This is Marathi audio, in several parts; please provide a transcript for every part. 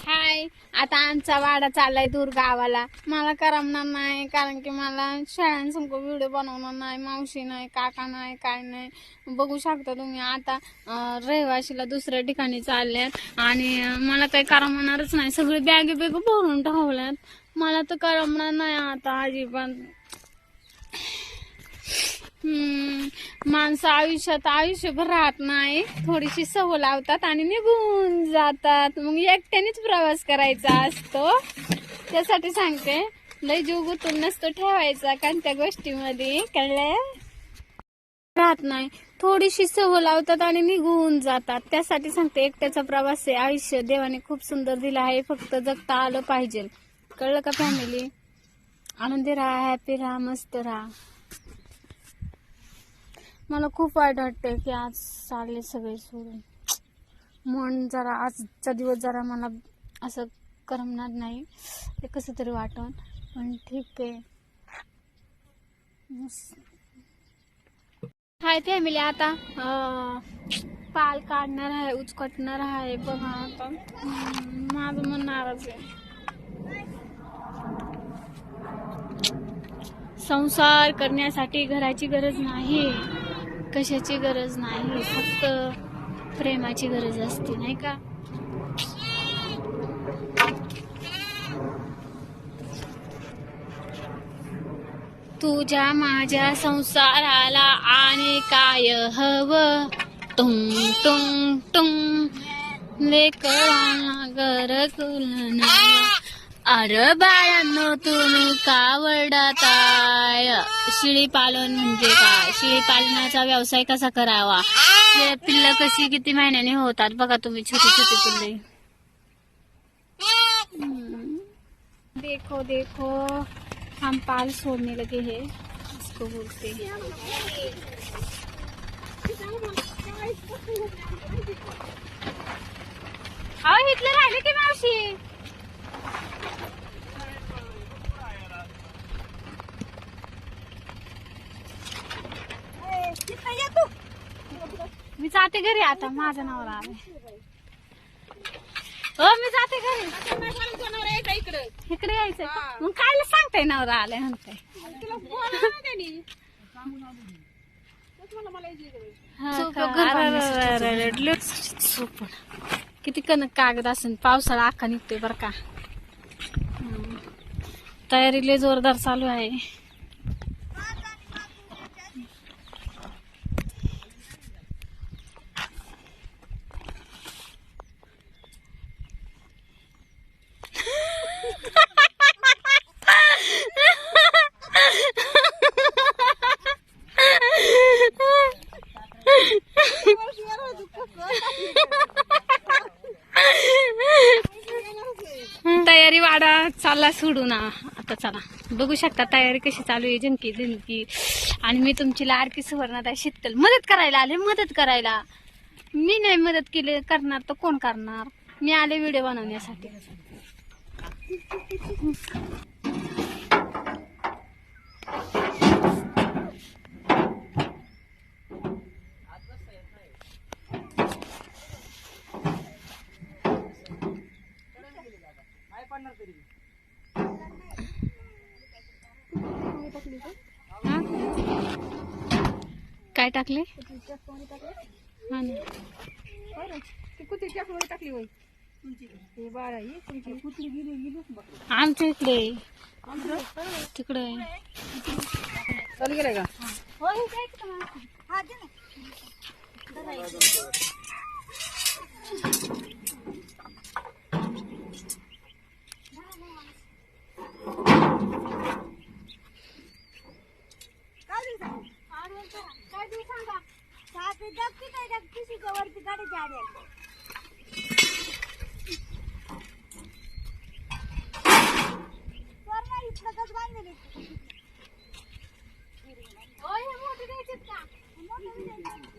हाय आता आमचा वाडा चाललाय दूर गावाला. मला करमणार नाही कारण की मला शाळांसमोर व्हिडिओ बनवणार नाही मावशी नाही काका नाही काय नाही. बघू शकता तुम्ही आता रहिवाशीला दुसऱ्या ठिकाणी चालल्यात आणि मला काही करमणारच नाही. सगळे बॅगे बॅग भरून ठेवल्यात. मला तर करमणार नाही आता अजिबात. हम्म, माणसं आयुष्यात आयुष्यभर राहत नाही. थोडीशी सवय लावतात आणि निघून जातात. मग एकट्यानेच प्रवास करायचा असतो. त्यासाठी सांगते लय जीव गुतून नसतो ठेवायचा कारण त्या गोष्टीमध्ये कळलं राहत नाही. थोडीशी सवय लावतात आणि निघून जातात. त्यासाठी सांगते एकट्याचा प्रवास आहे आयुष्य. देवाने खूप सुंदर दिलं आहे. फक्त जगता आलं पाहिजे. कळलं का फॅमिली आनंदी राहा हॅपी राहा मस्त राहा. मला खूप वाईट वाटतंय की आज चालले सगळे सोडून. मन जरा आजचा दिवस जरा मला असं करमणार नाही. ते कसं तरी वाटण पण ठीक आहे. हाय फॅमिली आता पाल काढणार आहे उचकटणार आहे बघा आता. माझं मन नाराज आहे. संसार करण्यासाठी घराची गरज नाही. कशाची गरज नाही फक्त प्रेमाची गरज असते नाही का? तुझ्या माझ्या संसाराला आणि काय हवं? टुंग टुंग टुंग लेकरांना गरकुल अरे बाळांनो तुम्ही का वरडताय शिळी पालन म्हणजे काय? शिळी पालनाचा व्यवसाय कसा करावा? हे पिल्ल कशी किती महिन्याने होतात बघा तुम्ही छोटी छोटी पिल्ले. देखो देखो. हम पाल सोडने लगे हैं. इसको बोलते हैं. राहिले की मावशी मी जाते घरी आता माझं नाव आलंय हो मी जाते घरी इकडे यायचंय का? मग कायला सांगताय नवरा आलाय म्हणताय हा. किती कन कागद असेल पावसाळा अख्खा निघतोय बर का. तयारी लय जोरदार चालू आहे तयारी वाडा चालला सोडू ना. आता चला. बघू शकता तयारी कशी चालू आहे जंकी जंकी आणि मी तुमची लाडकी सुवर्णता शीतल. मदत करायला आले मदत करायला. मी नाही मदत केली करणार तर कोण करणार? मी आले व्हिडिओ बनवण्यासाठी हा? काय टाकले? हा ना. टाकली होय हे बाळा ही तुमची कुत्री गेली गेलीच बघ आमच्या इकडे तिकडे. चालू गेलाय का इकडे गज बांधले होय मोठे द्यायचे का? मोठे द्यायचे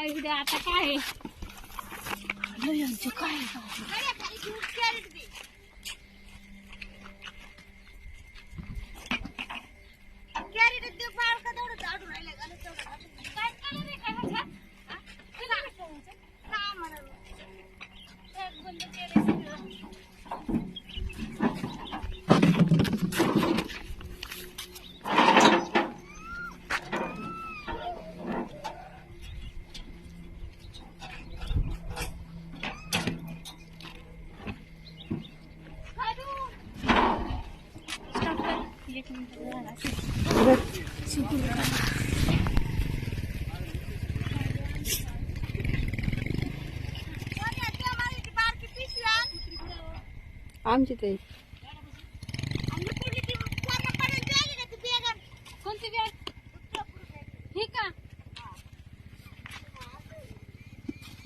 काढायची द्या आता काय काय आहे का? कॅरेट देव फाळ का तेवढं झाडून राहिलं का तेवढं झाडून. काय color आहे का ह्याच्यात? हा? तुला? काय म्हणाल एक बंद केलंय सगळं. काय देऊ? Stop कर. एक मिनिट झाला असेल. बारकी पिशवी आण. आमची ते आणि पुढे ती कोणापर्यंत द्यायली का ती बेगन? कोणती बॅग ही का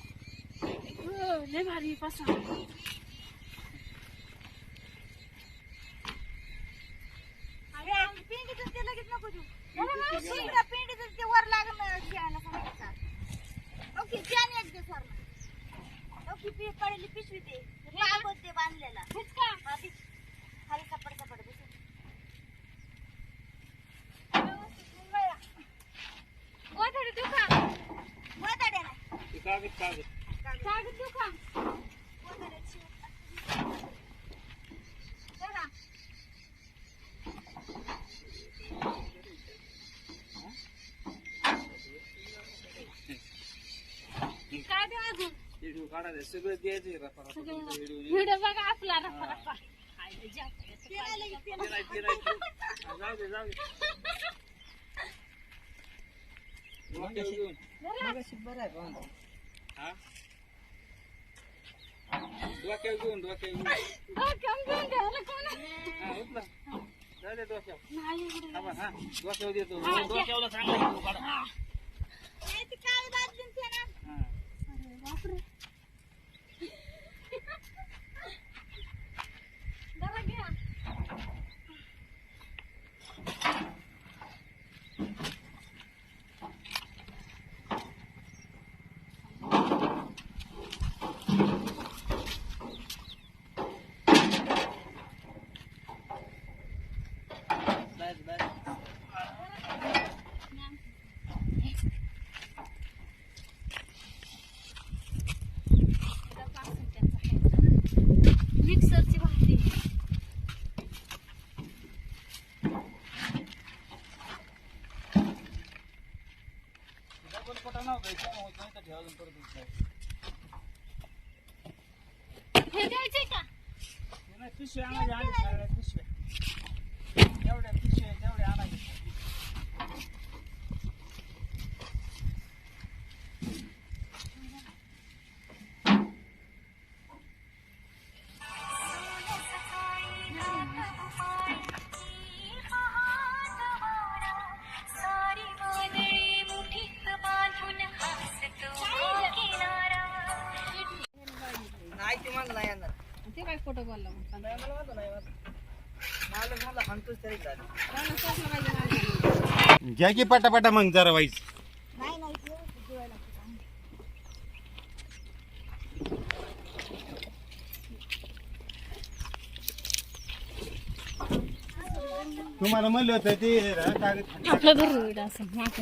हो, नाही भारी पसंत दे. कागद दे बांधलेला. हेच का हा, ती. देऊ का गोधड्या नाही. कागद कागद कागद देऊ का शिव. चला. काय देऊ अजून व्हिडिओ काढायचं सगळं द्यायचं व्हिडिओ बघा आपला जास्त येतं. ते नाही ते जाऊ दे. जाऊ दे जरा. हा? डोक्यावर घेऊन डोक्यावर घेऊन. डोक्यावर घेऊन द्यायला कोण? आहे? हा जाऊ दे डोक्यावर. नाही एवढं. बरं, हा डोक्यावर देतो. डोक्यावर चांगला काढा. हा. अरे बापरे. जरा घ्या. बस बस मिक्सरची भांडी डबल पटा नव्हता इथं होत नाही तर ठेवायला परत उचलायचं. हे द्यायचे का हे नाही, पिशव्या आणायच्या आधी मला. घ्या की पटापटा मग जरा वाईस नाही नाही ते. तुम्हाला म्हणलं होतं ते कागद आपलं घर असं